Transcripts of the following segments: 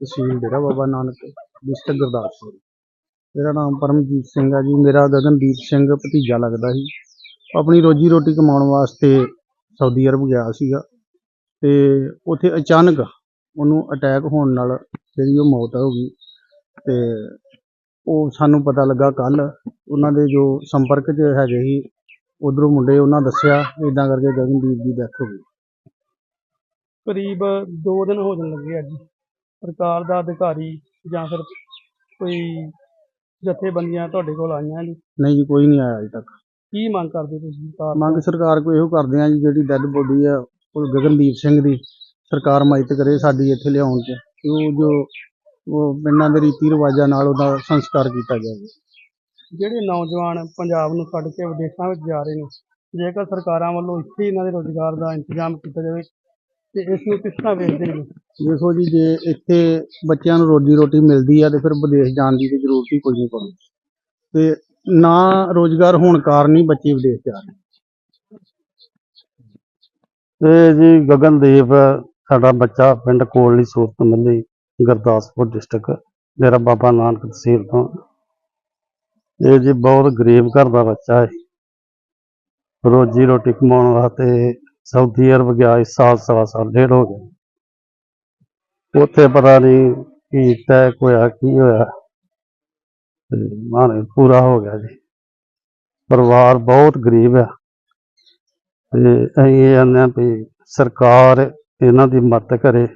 ਤਹਿਸੀਲ Dera Baba Nanak, district Gurdaspur. ਮੇਰਾ ਨਾਮ ਪਰਮਜੀਤ ਸਿੰਘ ਹੈ ਜੀ, ਮੇਰਾ ਗਗਨਦੀਪ ਸਿੰਘ ਭਤੀਜਾ ਲੱਗਦਾ ਸੀ। ਆਪਣੀ ਰੋਜੀ ਰੋਟੀ ਕਮਾਉਣ ਵਾਸਤੇ ਸਾਊਦੀ ਅਰਬ ਗਿਆ ਸੀਗਾ ਤੇ ਉੱਥੇ ਅਚਾਨਕ ਉਹਨੂੰ ਅਟੈਕ ਹੋਣ ਨਾਲ ਜਿਹੜੀ ਉਹ ਮੌਤ ਹੋ ਗਈ ਤੇ ਉਹ ਸਾਨੂੰ ਪਤਾ ਲੱਗਾ ਕੱਲ ਉਹਨਾਂ ਦੇ ਜੋ ਸੰਪਰਕ 'ਚ ਹੈਗੇ ਸੀ, ਉਧਰੋਂ ਮੁੰਡੇ ਉਹਨਾਂ ਦੱਸਿਆ ਇਦਾਂ ਕਰਕੇ ਗਗਨਦੀਪ ਦੀ ਡੈਥ ਹੋ ਗਈ। ਕਰੀਬ 2 ਦਿਨ ਹੋ ਜਾਣ ਲੱਗੇ ਅੱਜ ਸਰਕਾਰ ਦਾ ਅਧਿਕਾਰੀ ਜਾਂ ਫਿਰ ਕੋਈ ਜਥੇਬੰਦੀਆਂ ਤੁਹਾਡੇ ਕੋਲ ਆਈਆਂ ਨੇ ਨਹੀਂ ਜੀ ਕੋਈ ਨਹੀਂ ਆਇਆ ਅਜੇ ਤੱਕ। ਕੀ ਮੰਗ ਕਰਦੇ ਤੁਸੀਂ ਸਰਕਾਰ? ਮੰਗ ਸਰਕਾਰ ਕੋਲ ਇਹੋ ਕਰਦੇ ਆ ਜੀ ਜਿਹੜੀ ਡੈੱਡ ਬੋਡੀ ਆ ਉਹ ਗਗਨਦੀਪ ਸਿੰਘ ਦੀ ਸਰਕਾਰ ਮਦਦ ਕਰੇ ਸਾਡੀ ਇੱਥੇ ਲਿਆਉਣ 'ਚ ਕਿ ਉਹ ਜੋ ਉਹ ਪਿੰਡਾਂ ਦੇ ਰੀਤੀ ਰਿਵਾਜਾਂ ਨਾਲ ਉਹਦਾ ਸੰਸਕਾਰ ਕੀਤਾ ਜਾਵੇ। ਜਿਹੜੇ ਨੌਜਵਾਨ ਪੰਜਾਬ ਨੂੰ ਛੱਡ ਕੇ ਵਿਦੇਸ਼ਾਂ ਵਿੱਚ ਜਾ ਰਹੇ ਨੇ ਜੇਕਰ ਸਰਕਾਰਾਂ ਵੱਲੋਂ ਇੱਥੇ ਇਹਨਾਂ ਦੇ ਰੋਜ਼ਗਾਰ ਦਾ ਇੰਤਜ਼ਾਮ ਕੀਤਾ ਜਾਵੇ ਤੇ ਇਸ ਨੂੰ ਕਿਸ ਤਰ੍ਹਾਂ ਵੇਖਦੇ ਨੇ ਦੇਖੋ ਜੀ ਜੇ ਇੱਥੇ ਬੱਚਿਆਂ ਨੂੰ ਰੋਜੀ ਰੋਟੀ ਮਿਲਦੀ ਆ ਤੇ ਫਿਰ ਵਿਦੇਸ਼ ਜਾਣ ਦੀ ਤੇ ਜ਼ਰੂਰਤ ਹੀ ਕੋਈ ਨਹੀਂ ਪਊਗੀ ਤੇ ਨਾ ਰੋਜ਼ਗਾਰ ਹੋਣ ਕਾਰਨ ਹੀ ਬੱਚੇ ਵਿਦੇਸ਼ ਜਾ ਰਹੇ ਇਹ ਜੀ ਗਗਨਦੀਪ ਸਾਡਾ ਬੱਚਾ ਪਿੰਡ ਕੋਟਲੀ ਸੂਰਤ ਮੱਲੀ ਗੁਰਦਾਸਪੁਰ ਡਿਸਟ੍ਰਿਕਟ ਮੇਰਾ ਬਾਬਾ ਨਾਨਕ ਤਹਿਸੀਲ ਤੋਂ। ਇਹ ਜੀ ਬਹੁਤ ਗਰੀਬ ਘਰ ਦਾ ਬੱਚਾ ਹੈ। ਰੋਜੀ ਰੋਟੀ ਕਮਾਉਣ ਵਾਸਤੇ ਸਾਊਦੀ ਅਰਬ ਗਿਆ, ਇਸ ਸਾਲ ਸਵਾ ਸਾਲ ਡੇਢ ਹੋ ਗਿਆ। ਉੱਥੇ ਪਤਾ ਨਹੀਂ ਕੀ ਟੈਕ ਹੋਇਆ, ਕੀ ਹੋਇਆ। ਤੇ ਮਾਰੇ ਪੂਰਾ ਹੋ ਗਿਆ ਜੀ। ਪਰਿਵਾਰ ਬਹੁਤ ਗਰੀਬ ਆ। ਤੇ ਅਸੀਂ ਇਹ ਆਨੇ ਵੀ ਸਰਕਾਰ ਇਹਨਾਂ ਦੀ ਮਦਦ ਕਰੇ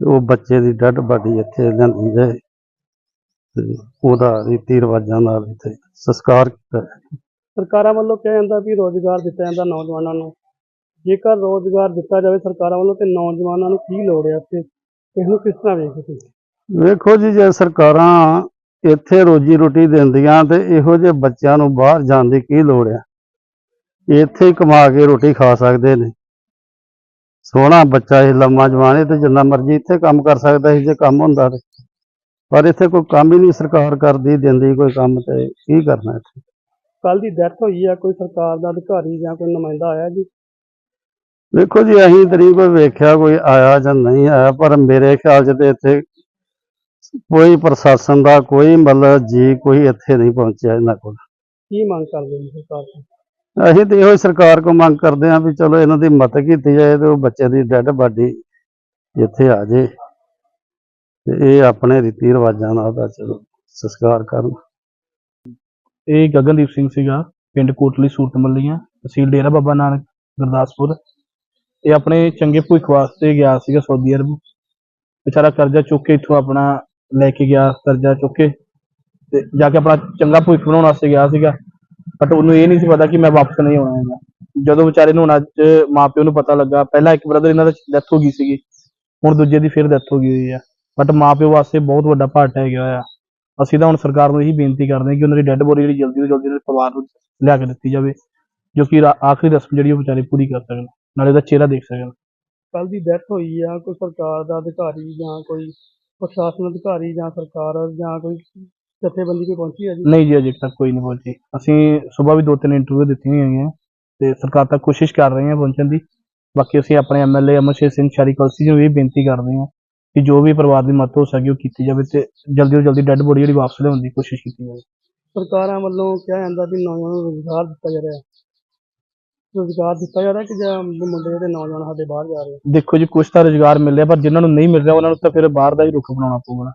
ਉਹ ਬੱਚੇ ਦੀ ਡੈਡ ਬਾਡੀ ਇੱਥੇ ਲਿਆਂਦੀ ਜਾਏ। ਤੇ ਉਹਦਾ ਰੀਤੀ ਰਿਵਾਜਾਂ ਨਾਲ ਇੱਥੇ ਸੰਸਕਾਰ ਕੀਤਾ ਸਰਕਾਰਾਂ ਵੱਲੋਂ ਕਿਹਾ ਜਾਂਦਾ ਵੀ ਰੋਜ਼ਗਾਰ ਦਿੱਤਾ ਜਾਂਦਾ ਨੌਜਵਾਨਾਂ ਨੂੰ। ਜੇਕਰ ਰੋਜ਼ਗਾਰ ਦਿੱਤਾ ਜਾਵੇ ਸਰਕਾਰਾਂ ਵੱਲੋਂ ਤੇ ਨੌਜਵਾਨਾਂ ਨੂੰ ਕੀ ਲੋੜ ਹੈ ਇੱਥੇ? ਇਸ ਨੂੰ ਕਿਸ ਤਰ੍ਹਾਂ ਵੇਖਦੇ ਤੁਸੀਂ? ਵੇਖੋ ਜੀ ਜੇ ਸਰਕਾਰਾਂ ਇੱਥੇ ਰੋਜੀ ਰੋਟੀ ਦਿੰਦੀਆਂ ਤੇ ਇਹੋ ਜਿਹੇ ਬੱਚਿਆਂ ਨੂੰ ਬਾਹਰ ਜਾਣ ਦੀ ਕੀ ਲੋੜ ਆ ਇੱਥੇ ਹੀ ਕਮਾ ਕੇ ਰੋਟੀ ਖਾ ਸਕਦੇ ਨੇ। ਸੋਹਣਾ ਬੱਚਾ ਇਹ ਲੰਮਾ ਜਵਾਨ ਤੇ ਜਿੰਨਾ ਮਰਜ਼ੀ ਇੱਥੇ ਕੰਮ ਕਰ ਸਕਦਾ ਸੀ ਜੇ ਕੰਮ ਹੁੰਦਾ ਤੇ। ਪਰ ਇੱਥੇ ਕੋਈ ਕੰਮ ਹੀ ਨਹੀਂ ਸਰਕਾਰ ਕਰਦੀ ਦਿੰਦੀ ਕੋਈ ਕੰਮ ਤੇ ਕੀ ਕਰਨਾ ਇੱਥੇ? ਕੱਲ ਦੀ ਡੈਥ ਹੋਈ ਆ ਕੋਈ ਸਰਕਾਰ ਦਾ ਅਧਿਕਾਰੀ ਜਾਂ ਕੋਈ ਨੁਮਾਇੰਦਾ ਆਇਆ ਜੀ? ਵੇਖੋ ਜੀ ਅਸੀਂ ਤਰੀ ਕੋਈ ਵੇਖਿਆ ਕੋਈ ਆਇਆ ਜਾਂ ਨਹੀਂ ਆਇਆ ਪਰ ਮੇਰੇ ਖਿਆਲ 'ਚ ਤੇ ਇੱਥੇ ਕੋਈ ਪ੍ਰਸ਼ਾਸਨ ਦਾ ਕੋਈ ਮਤਲਬ ਜੀ ਕੋਈ ਇੱਥੇ ਨਹੀਂ ਪਹੁੰਚਿਆ ਇਹਨਾਂ ਕੋਲ। ਕੀ ਮੰਗ ਕਰਦੇ ਨੇ ਸਰਕਾਰ ਤੋਂ? ਅਸੀਂ ਤੇ ਇਹੋ ਹੀ ਸਰਕਾਰ ਕੋ ਮੰਗ ਕਰਦੇ ਹਾਂ ਵੀ ਚਲੋ ਇਹਨਾਂ ਦੀ ਮਦਦ ਕੀਤੀ ਜਾਏ ਤੇ ਉਹ ਬੱਚੇ ਦੀ ਡੈਡ ਬਾਡੀ ਇੱਥੇ ਆ ਜੇ। ਤੇ ਇਹ ਆਪਣੇ ਰੀਤੀ ਰਿਵਾਜਾਂ ਨਾਲ ਉਹਦਾ ਚਲੋ ਸੰਸਕਾਰ ਕਰਨ। ਇਹ ਗਗਨਦੀਪ ਸਿੰਘ ਸੀਗਾ ਪਿੰਡ ਕੋਟਲੀ ਸੂਰਤ ਮੱਲੀਆਂ ਤਹਿਸੀਲ ਡੇਰਾ ਬਾਬਾ ਨਾਨਕ ਗੁਰਦਾਸਪੁਰ। ਇਹ ਆਪਣੇ ਚੰਗੇ ਭਵਿੱਖ ਵਾਸਤੇ ਗਿਆ ਸੀਗਾ ਸਾਊਦੀ ਅਰਬ ਵਿਚਾਰਾ ਕਰਜ਼ਾ ਚੁੱਕ ਕੇ ਇੱਥੋਂ ਆਪਣਾ ਲੈ ਕੇ ਗਿਆ, ਕਰਜ਼ਾ ਚੁੱਕ ਕੇ ਤੇ ਜਾ ਕੇ ਆਪਣਾ ਚੰਗਾ ਭਵਿੱਖ ਬਣਾਉਣ ਵਾਸਤੇ ਗਿਆ ਸੀਗਾ। ਬਟ ਉਹਨੂੰ ਇਹ ਨਹੀਂ ਸੀ ਪਤਾ ਕਿ ਮੈਂ ਵਾਪਸ ਨਹੀਂ ਆਉਣਾ ਹੈਗਾ। ਜਦੋਂ ਵਿਚਾਰੇ ਨੂੰ ਹੁਣ ਅੱਜ ਮਾਪਿਓ ਨੂੰ ਪਤਾ ਲੱਗਾ, ਪਹਿਲਾਂ ਇੱਕ ਬ੍ਰਦਰ ਇਹਨਾਂ ਦਾ ਡੈਥ ਹੋ ਗਈ ਸੀਗੀ, ਹੁਣ ਦੂਜੇ ਦੀ ਫਿਰ ਡੈਥ ਹੋ ਗਈ ਹੋਈ ਆ। ਬਟ ਮਾਪਿਓ ਵਾਸਤੇ ਬਹੁਤ ਵੱਡਾ ਭਾਟ ਹੈ ਗਿਆ ਆ ਅਸੀਂ ਤਾਂ ਹੁਣ ਸਰਕਾਰ ਨੂੰ ਇਹੀ ਬੇਨਤੀ ਕਰਦੇ ਹਾਂ ਕਿ ਉਹਨਾਂ ਦੀ ਡੈੱਡ ਬੋਡੀ ਜਿਹੜੀ ਜਲਦੀ ਤੋਂ ਜਲਦੀ ਉਹਨਾਂ ਦੇ ਪਰਿਵਾਰ ਨੂੰ ਲਿਆ ਕੇ ਦਿੱਤੀ ਜਾਵੇ, ਜੋ ਕਿ ਆਖਰੀ ਰਸਮ ਜਿਹੜੀ ਉਹ ਵਿਚਾਰੇ ਪੂਰੀ ਕਰ ਸਕਣ। ਨਾਲੇ ਉਹਦਾ ਚਿਹਰਾ ਦੇਖ ਸਕਣ ਕੱਲ ਦੀ ਡੈਥ ਹੋਈ ਆ ਕੋਈ ਸਰਕਾਰ ਦਾ ਅਧਿਕਾਰੀ ਜਾਂ ਕੋਈ ਪ੍ਰਸ਼ਾਸਨ ਅਧਿਕਾਰੀ ਜਾਂ ਸਰਕਾਰ ਜਾਂ ਕੋਈ ਜਥੇਬੰਦੀ ਕੋਈ ਪਹੁੰਚੀ ਹੈ ਜੀ? ਨਹੀਂ ਜੀ ਅਜੇ ਤੱਕ ਕੋਈ ਨਹੀਂ ਪਹੁੰਚੀ। ਅਸੀਂ ਸਵੇਰ ਵੀ ਦੋ ਤਿੰਨ ਇੰਟਰਵਿਊ ਦਿੱਤੀਆਂ ਹੋਈਆਂ ਤੇ ਸਰਕਾਰ ਤੱਕ ਕੋਸ਼ਿਸ਼ ਕਰ ਰਹੇ ਹਾਂ ਪਹੁੰਚਣ ਦੀ। ਬਾਕੀ ਅਸੀਂ ਆਪਣੇ ਐਮਐਲਏ ਅਮਰਸ਼ੇਰ ਸਿੰਘ ਸ਼ਾਰੀ ਕਲਸੀ ਨੂੰ ਵੀ ਬੇਨਤੀ ਕਰਦੇ ਹਾਂ ਕਿ ਜੋ ਵੀ ਪਰਿਵਾਰ ਦੀ ਮਦਦ ਹੋ ਸਕੇ ਉਹ ਕੀਤੀ ਜਾਵੇ ਤੇ ਜਲਦੀ ਤੋਂ ਜਲਦੀ ਡੈੱਡ ਬੋਡੀ ਜਿਹੜੀ ਵਾਪਸ ਲਿਆਉਣ ਦੀ ਕੋਸ਼ਿਸ਼ ਕੀਤੀ ਜਾਵੇ। ਸਰਕਾਰਾਂ ਵੱਲੋਂ ਕਿਹਾ ਜਾਂਦਾ ਵੀ ਨੌਜਵਾਨਾਂ ਨੂੰ ਰੋਜ਼ਗਾਰ ਦਿੱਤਾ ਜਾ ਰਿਹਾ। ਹੈ ਰੋਜ਼ਗਾਰ ਦਿੱਤਾ ਜਾ ਰਿਹਾ ਕਿ ਜਾਂ ਮੁੰਡੇ ਤੇ ਨੌਜਵਾਨ ਸਾਡੇ ਬਾਹਰ ਜਾ ਰਹੇ ਆ? ਦੇਖੋ ਜੀ, ਕੁਛ ਤਾਂ ਰੁਜ਼ਗਾਰ ਮਿਲ ਰਿਹਾ ਪਰ ਜਿਨ੍ਹਾਂ ਨੂੰ ਨਹੀਂ ਮਿਲ ਰਿਹਾ, ਉਹਨਾਂ ਨੂੰ ਤਾਂ ਫਿਰ ਬਾਹਰ ਦਾ ਹੀ ਰੁੱਖ ਬਣਾਉਣਾ ਪਊਗਾ